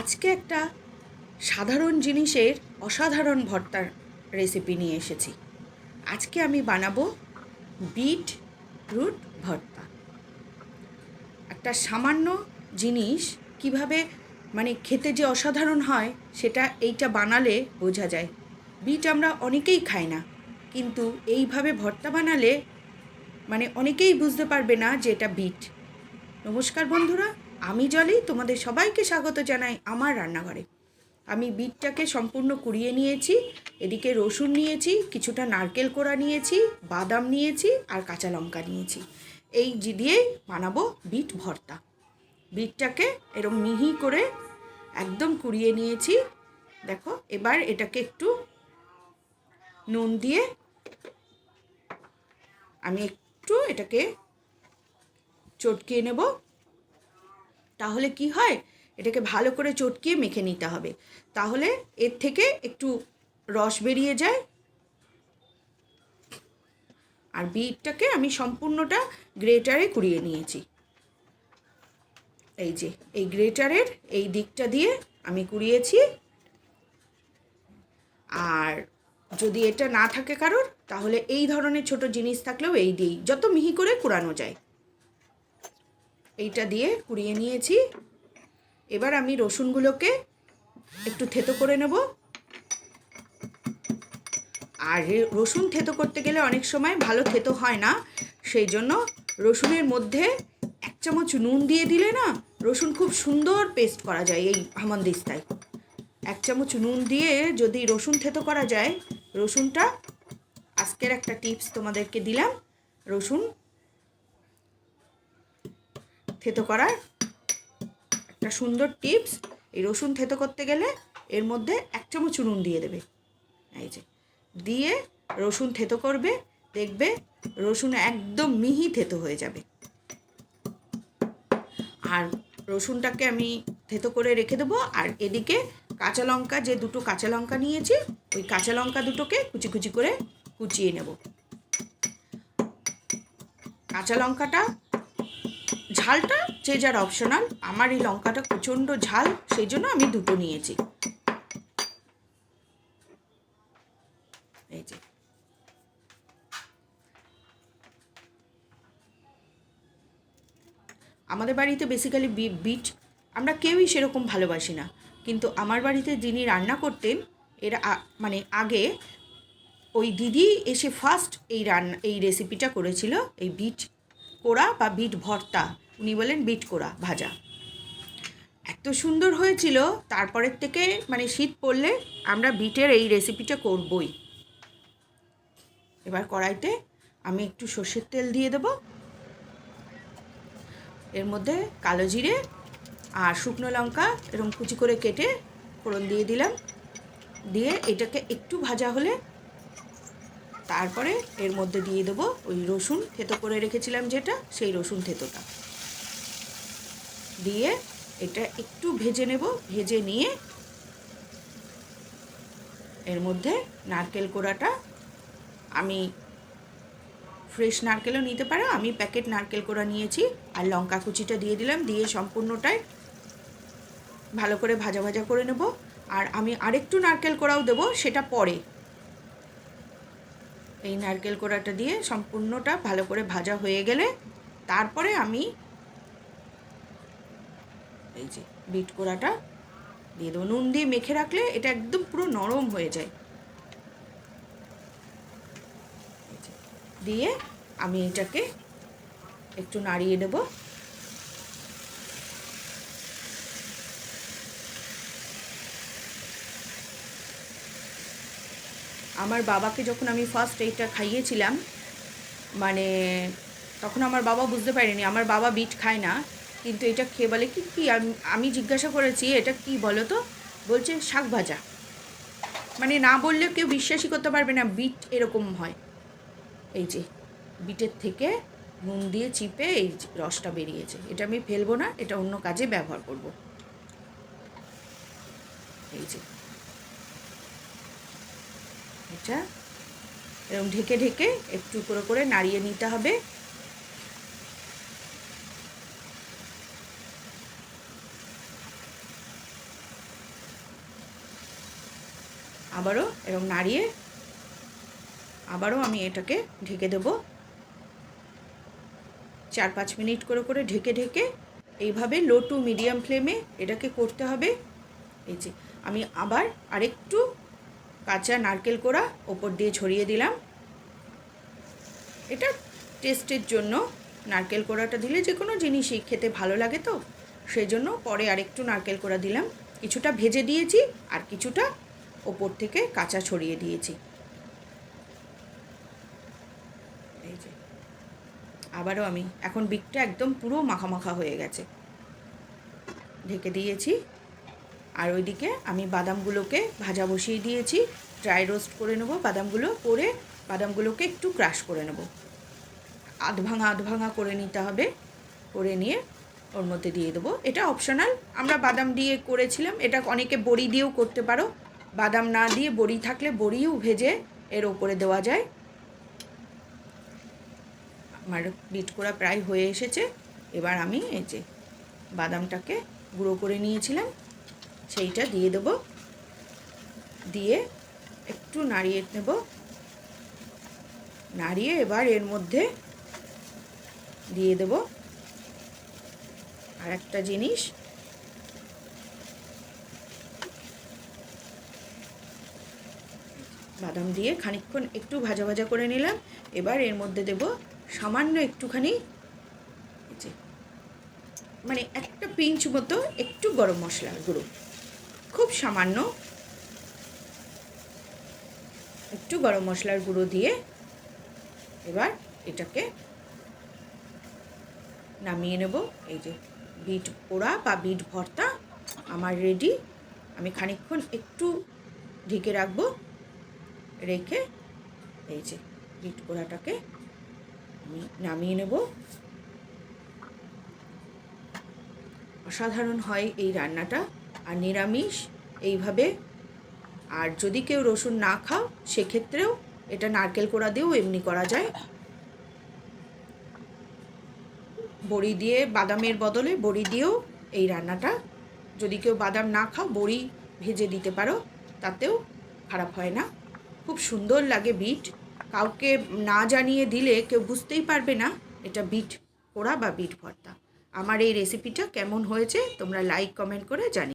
আজকে একটা সাধারণ জিনিসের অসাধারণ ভর্তার রেসিপি নিয়ে এসেছি। আজকে আমি বানাবো বিট রুট ভর্তা। একটা সামান্য জিনিস কীভাবে মানে খেতে যে অসাধারণ হয়, সেটা এইটা বানালে বোঝা যায়। বিট আমরা অনেকেই খাই না, কিন্তু এইভাবে ভর্তা বানালে মানে অনেকেই বুঝতে পারবে না যে এটা বিট নমস্কার বন্ধুরা আমি জলি তোমাদের সবাইকে স্বাগত জানাই আমার রান্নাঘরে। আমি বিটটাকে সম্পূর্ণ কুড়িয়ে নিয়েছি, এদিকে রসুন নিয়েছি, কিছুটা নারকেল কোড়া নিয়েছি, বাদাম নিয়েছি আর কাঁচা লঙ্কা নিয়েছি। এই জি দিয়েই বানাবো বিট ভর্তা। বিটটাকে এরম মিহি করে একদম কুড়িয়ে নিয়েছি। দেখো, এবার এটাকে একটু নুন দিয়ে আমি একটু এটাকে চটকিয়ে নেব। তাহলে কি হয়? এটাকে ভালো করে চটকিয়ে মেখে নিতে হবে। তাহলে এর থেকে একটু রস বেরিয়ে যায়। আর বিটটাকে আমি সম্পূর্ণটা গ্রেটারে কুড়িয়ে নিয়েছি। এই যে, এই গ্রেটারের এই দিকটা দিয়ে আমি কুড়িয়েছি। আর যদি এটা না থাকে কারোর, তাহলে এই ধরনের ছোট জিনিস থাকলেও এই দিই যত মিহি করে কুড়ানো যায়। এইটা দিয়ে কুড়িয়ে নিয়েছি। এবার আমি রসুনগুলোকে একটু থেতো করে নেব। আর রসুন থেতো করতে গেলে অনেক সময় ভালো থেতো হয় না, সেই জন্য রসুনের মধ্যে এক চামচ নুন দিয়ে দিলে না রসুন খুব সুন্দর পেস্ট করা যায় এই হামানদিস্তায়। এক চামচ নুন দিয়ে যদি রসুন থেতো করা যায়, রসুনটা আজকের একটা টিপস তোমাদেরকে দিলাম। রসুন থেতো করার একটা সুন্দর টিপস, এই রসুন থেতো করতে গেলে এর মধ্যে এক চামচ নুন দিয়ে দেবে। এই যে, দিয়ে রসুন থেতো করবে, দেখবে রসুন একদম মিহি থেতো হয়ে যাবে। আর রসুনটাকে আমি থেতো করে রেখে দেবো, আর এদিকে কাঁচা লঙ্কা, যে দুটো কাঁচা লঙ্কা নিয়েছি, ওই কাঁচা লঙ্কা দুটোকে কুচি কুচি করে কুচিয়ে নেব। কাঁচা লঙ্কাটা ঝালটা যে যার অপশনাল আমার এই লঙ্কাটা প্রচণ্ড ঝাল, সেই জন্য আমি দুটো নিয়েছি। এই যে। আমাদের বাড়িতে বেসিক্যালি বিট আমরা কেউই সেরকম ভালোবাসি না। কিন্তু আমার বাড়িতে যিনি রান্না করতেন, এর মানে আগে ওই দিদি এসে ফার্স্ট এই রান্না এই রেসিপিটা করেছিল, এই বিট কোড়া বা বিট ভর্তা। উনি বলেন বিট কোড়া ভাজা। এত সুন্দর হয়েছিল, তারপরের থেকে মানে শীত পড়লে আমরা বিটের এই রেসিপিটা করবই। এবার কড়াইতে আমি একটু সর্ষের তেল দিয়ে দেবো। এর মধ্যে কালো জিরে আর শুকনো লঙ্কা এরকম কুচি করে কেটে ফোড়ন দিয়ে দিলাম। দিয়ে এটাকে একটু ভাজা হলে তারপরে এর মধ্যে দিয়ে দেবো ওই রসুন থেতো করে রেখেছিলাম যেটা, সেই রসুন থেতোটা। দিয়ে এটা একটু ভেজে নেব। ভেজে নিয়ে এর মধ্যে নারকেল কোড়াটা আমি ফ্রেশ নারকেলও নিতে পারো। আমি প্যাকেট নারকেল কোড়া নিয়েছি আর লঙ্কা কুচিটা দিয়ে দিলাম। দিয়ে সম্পূর্ণটাই ভালো করে ভাজা ভাজা করে নেব। আর আমি আরেকটু নারকেল কোড়াও দেবো, সেটা পরে। এই নারকেল কোড়াটা দিয়ে সম্পূর্ণটা ভালো করে ভাজা হয়ে গেলে তারপরে আমি এই যে, বিট কোড়াটা দিয়ে দেবো। নুন দিয়ে মেখে রাখলে এটা একদম পুরো নরম হয়ে যায়। দিয়ে আমি এটাকে একটু নাড়িয়ে নেব আমার বাবাকে যখন আমি ফার্স্ট এইটা খাইয়েছিলাম মানে তখন আমার বাবা বুঝতে পারেনি, আমার বাবা বিট খায় না। কিন্তু এটা খেয়ে বলে? কি, কী আমি- জিজ্ঞাসা করেছি, এটা কি বলো তো? বলছে শাক ভাজা। মানে না বললে কেউ বিশ্বাসই করতে পারবে না, বিট এরকম হয়। এই যে, বিটের থেকে নুন দিয়ে চিপে এই রসটা বেরিয়েছে। এটা আমি ফেলব না, এটা অন্য কাজে ব্যবহার করব। এই যে। এটা এরকম ঢেকে ঢেকে একটু করে করে নাড়িয়ে নিতে হবে। আবারও এরকম নাড়িয়ে আবারও আমি এটাকে ঢেকে দেবো। চার পাঁচ মিনিট করে করে ঢেকে ঢেকে এইভাবে লো টু মিডিয়াম ফ্লেমে এটাকে করতে হবে। এই যে, আমি আবার আরেকটু কাঁচা নারকেল কোড়া ওপর দিয়ে ছড়িয়ে দিলাম। এটা টেস্টের জন্য নারকেল কোড়াটা দিলে যে কোনো জিনিসই খেতে ভালো লাগে তো। সেই জন্য পরে আরেকটু নারকেল কোড়া দিলাম। কিছুটা ভেজে দিয়েছি আর কিছুটা ওপর থেকে কাঁচা ছড়িয়ে দিয়েছি। এই যে। আবারও আমি, এখন বিটটা একদম পুরো মাখা মাখা হয়ে গেছে। ঢেকে দিয়েছি। আর ওইদিকে আমি বাদামগুলোকে ভাজা বসিয়ে দিয়েছি। ড্রাই রোস্ট করে নেব বাদামগুলো, করে বাদামগুলোকে একটু ক্রাশ করে নেব। আধ ভাঙা আধ ভাঙা করে নিতে হবে। করে নিয়ে ওর মধ্যে দিয়ে দেবো। এটা অপশনাল আমরা বাদাম দিয়ে করেছিলাম। এটা অনেকে বড়ি দিয়েও করতে পারো। বাদাম না দিয়ে বড়ি থাকলে বড়িও ভেজে এর ওপরে দেওয়া যায়। আমার বিট করা প্রায় হয়ে এসেছে। এবার আমি এই যে বাদামটাকে গুঁড়ো করে নিয়েছিলাম, সেইটা দিয়ে দেবো। দিয়ে একটু নাড়িয়ে নেব। নাড়িয়ে এবার এর মধ্যে দিয়ে দেব। আর একটা জিনিস বাদাম দিয়ে খানিকক্ষণ একটু ভাজা ভাজা করে নিলাম। এবার এর মধ্যে দেব সামান্য একটুখানি মানে একটা পিঞ্চ মতো একটু গরম মশলার গুঁড়ো। খুব সামান্য একটু গরম মশলার গুঁড়ো দিয়ে এবার এটাকে নামিয়ে নেব। এই যে বিট পোড়া বা বিট ভর্তা আমার রেডি আমি খানিকক্ষণ একটু ঢেকে রাখব। রেখে এই যে বিট পোড়াটাকে আমি নামিয়ে নেব। অসাধারণ হয় এই রান্নাটা। আর নিরামিষ এইভাবে। আর যদি কেউ রসুন না খাও, সেক্ষেত্রেও এটা নারকেল কোড়া দিয়েও এমনি করা যায়। বড়ি দিয়ে বাদামের বদলে বড়ি দিয়েও এই রান্নাটা। যদি কেউ বাদাম না খাও, বড়ি ভেজে দিতে পারো, তাতেও খারাপ হয় না। খুব সুন্দর লাগে বিট কাউকে না জানিয়ে দিলে কেউ বুঝতেই পারবে না এটা বিট পোড়া বা বিট ভর্তা। আমার এই রেসিপিটা কেমন হয়েছে তোমরা লাইক কমেন্ট করে জানি